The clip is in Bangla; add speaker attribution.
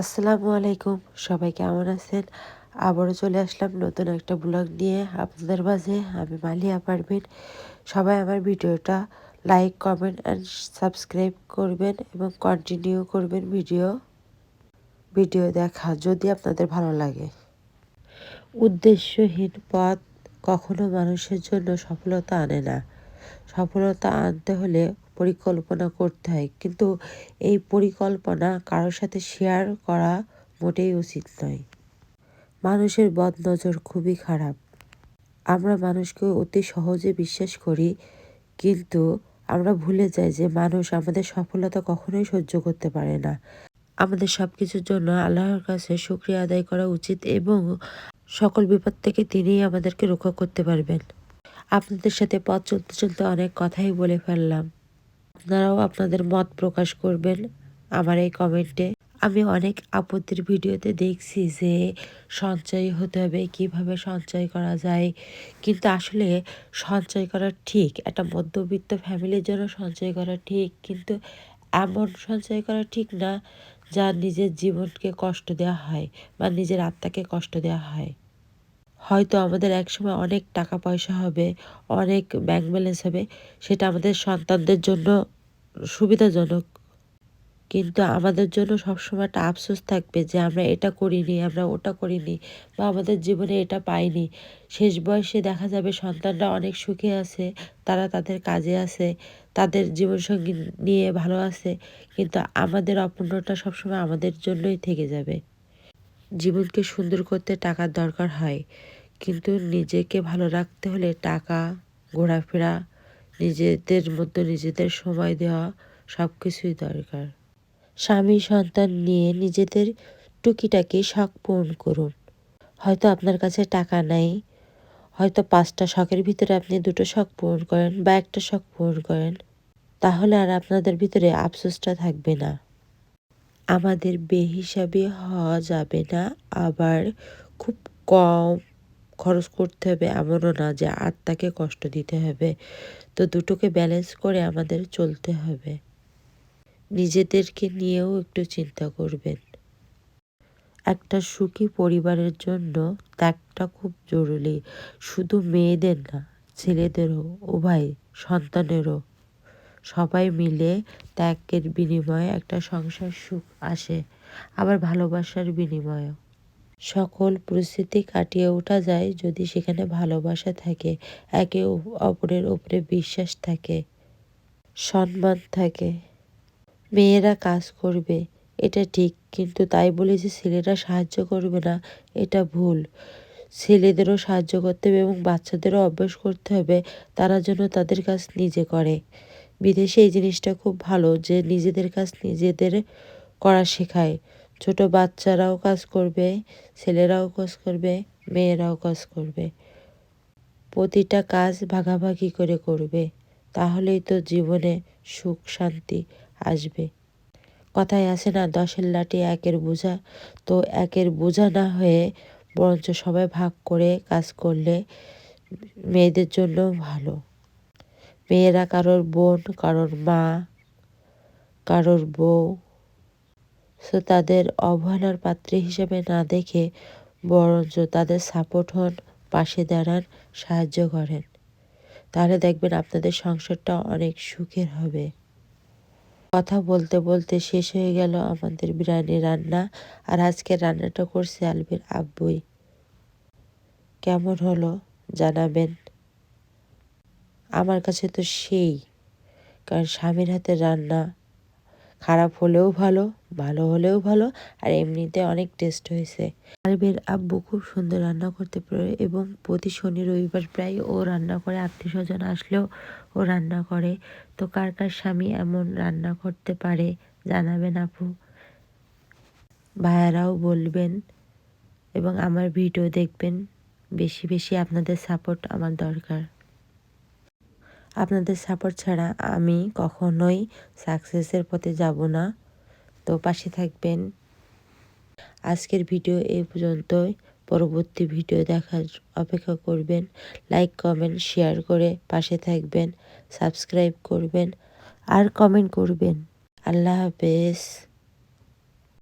Speaker 1: আসসালামু আলাইকুম। সবাই কেমন আছেন? আবারও চলে আসলাম নতুন একটা ব্লগ নিয়ে আপনাদের মাঝে। আমি মালিয়া পারবেন সবাই আমার ভিডিওটা লাইক, কমেন্ট অ্যান্ড সাবস্ক্রাইব করবেন এবং কন্টিনিউ করবেন ভিডিও। ভিডিও দেখা যদি আপনাদের ভালো লাগে। উদ্দেশ্যহীন পথ কখনো মানুষের জন্য সফলতা আনে না। সফলতা আনতে হলে পরিকল্পনা করতে হয়। কিন্তু এই পরিকল্পনা কারোর সাথে শেয়ার করা মোটেই উচিত নয়। মানুষের বদনজর খুবই খারাপ। আমরা মানুষকে অতি সহজে বিশ্বাস করি, কিন্তু আমরা ভুলে যাই যে মানুষ আমাদের সফলতা কখনোই সহ্য করতে পারে না। আমাদের সব কিছুর জন্য আল্লাহর কাছে শুক্রিয়া আদায় করা উচিত এবং সকল বিপদ থেকে তিনিই আমাদেরকে রক্ষা করতে পারবেন। আপনাদের সাথে পথ চলতে চলতে অনেক কথাই বলে ফেললাম। আপনারাও আপনাদের মত প্রকাশ করবেন আমার এই কমেন্টে। আমি অনেক আপত্তির ভিডিওতে দেখছি যে সঞ্চয় হতে হবে, কীভাবে সঞ্চয় করা যায়। কিন্তু আসলে সঞ্চয় করা ঠিক, একটা মধ্যবিত্ত ফ্যামিলির জন্য সঞ্চয় করা ঠিক, কিন্তু এমন সঞ্চয় করা ঠিক না যা নিজের জীবনকে কষ্ট দেওয়া হয় বা নিজের আত্মাকে কষ্ট দেওয়া হয়। হয়তো আমাদের একসময় অনেক টাকা পয়সা হবে, অনেক ব্যাংক ব্যালেন্স হবে, সেটা আমাদের সন্তানদের জন্য সুবিধাজনক। কিন্তু আমাদের জন্য সবসময় একটা আফসোস থাকবে যে আমরা এটা করিনি, আমরা ওটা করিনি বা আমাদের জীবনে এটা পাইনি। শেষ বয়সে দেখা যাবে সন্তানরা অনেক সুখে আছে, তারা তাদের কাজে আছে, তাদের জীবনসঙ্গী নিয়ে ভালো আছে, কিন্তু আমাদের অপূর্ণটা সবসময় আমাদের জন্যই থেকে যাবে। জীবনকে সুন্দর করতে টাকার দরকার হয়। কিন্তু নিজেকে ভালো রাখতে হলে টাকা, ঘোরাফেরা, নিজেদের মধ্যে নিজেদের সময় দেওয়া সব কিছুই দরকার। স্বামী সন্তান নিয়ে নিজেদের টুকিটাকি শখ পূরণ করুন। হয়তো আপনার কাছে টাকা নাই, হয়তো পাঁচটা শখের ভিতরে আপনি দুটো শখ পূরণ করেন বা একটা শখ পূরণ করেন, তাহলে আর আপনাদের ভিতরে আফসোসটা থাকবে না। আমাদের বেহিসাবি হওয়া যাবে না, আবার খুব কম খরচ করতে হবে এমনও না যে আত্মাকে কষ্ট দিতে হবে। তো দুটোকে ব্যালেন্স করে আমাদের চলতে হবে। নিজেদেরকে নিয়েও একটু চিন্তা করবেন। একটা সুখী পরিবারের জন্য ত্যাগটা খুব জরুরি। শুধু মেয়েদের না, ছেলেদেরও উভয় সন্তানেরও। সবাই মিলে ত্যাগের বিনিময়ে একটা সংসার সুখ আসে। আবার ভালোবাসার বিনিময়েও। সকল পরিস্থিতি কাটিয়ে ওঠা যায় যদি সেখানে ভালোবাসা থাকে, একে অপরের উপরে বিশ্বাস থাকে, সম্মান থাকে। মেয়েরা কাজ করবে, এটা ঠিক, কিন্তু তাই বলে যে ছেলেরা সাহায্য করবে না, এটা ভুল। ছেলেদেরও সাহায্য করতে হবে এবং বাচ্চাদেরও অভ্যাস করতে হবে, তারা যেন তাদের কাজ নিজে করে। বিদেশে এই জিনিসটা খুব ভালো যে নিজেদের কাজ নিজেদের করা শেখায়। ছোট বাচ্চারাও কাজ করবে, ছেলেরাও কাজ করবে, মেয়েরাও কাজ করবে। প্রতিটা কাজ ভাগাভাগি করে করবে, তাহলেই তো জীবনে সুখ, শান্তি আসবে। কথায় আছে না, দশের লাঠি একের বোঝা। তো একের বোঝা না হয়ে বরঞ্চ সবাই ভাগ করে কাজ করলে মেয়েদের জন্য ভালো। মেয়েরা কারোর বোন, কারোর মা, কারোর বউ সো তাদের অবহেলার পাত্রী হিসেবে না দেখে বরঞ্চ তাদের সাপোর্ট হন, পাশে দাঁড়ান, সাহায্য করেন। তাহলে দেখবেন আপনাদের সংসারটা অনেক সুখের হবে। কথা বলতে বলতে শেষ হয়ে গেল আমাদের বিরিয়ানি রান্না। আর আজকে রান্নাটা করছে আলবির আব্বুই। কেমন হলো জানাবেন? আমার কাছে তো সেই, কারণ স্বামীর হাতে রান্না খারাপ হলেও ভালো ভালো হলেও ভালো, আর এমনিতে অনেক টেস্ট হয়েছে। আরবের আব্বু খুব সুন্দর রান্না করতে পারে এবং প্রতি শনি রবিবার প্রায় ও রান্না করে আত্মীয় স্বজন আসলেও ও রান্না করে। তো কার কার স্বামী এমন রান্না করতে পারে জানাবেন আপু? ভাইয়ারাও বলবেন এবং আমার ভিডিও দেখবেন। বেশি বেশি আপনাদের সাপোর্ট আমার দরকার। আপনাদের সাপোর্ট ছাড়া আমি কখনোই সাকসেসের পথে যাব না। তো পাশে থাকবেন। আজকের ভিডিও এই পর্যন্তই। পরবর্তী ভিডিও দেখার অপেক্ষা করবেন। লাইক কমেন্ট শেয়ার করে পাশে থাকবেন। সাবস্ক্রাইব করবেন। আর কমেন্ট করবেন। আল্লাহ হাফেজ।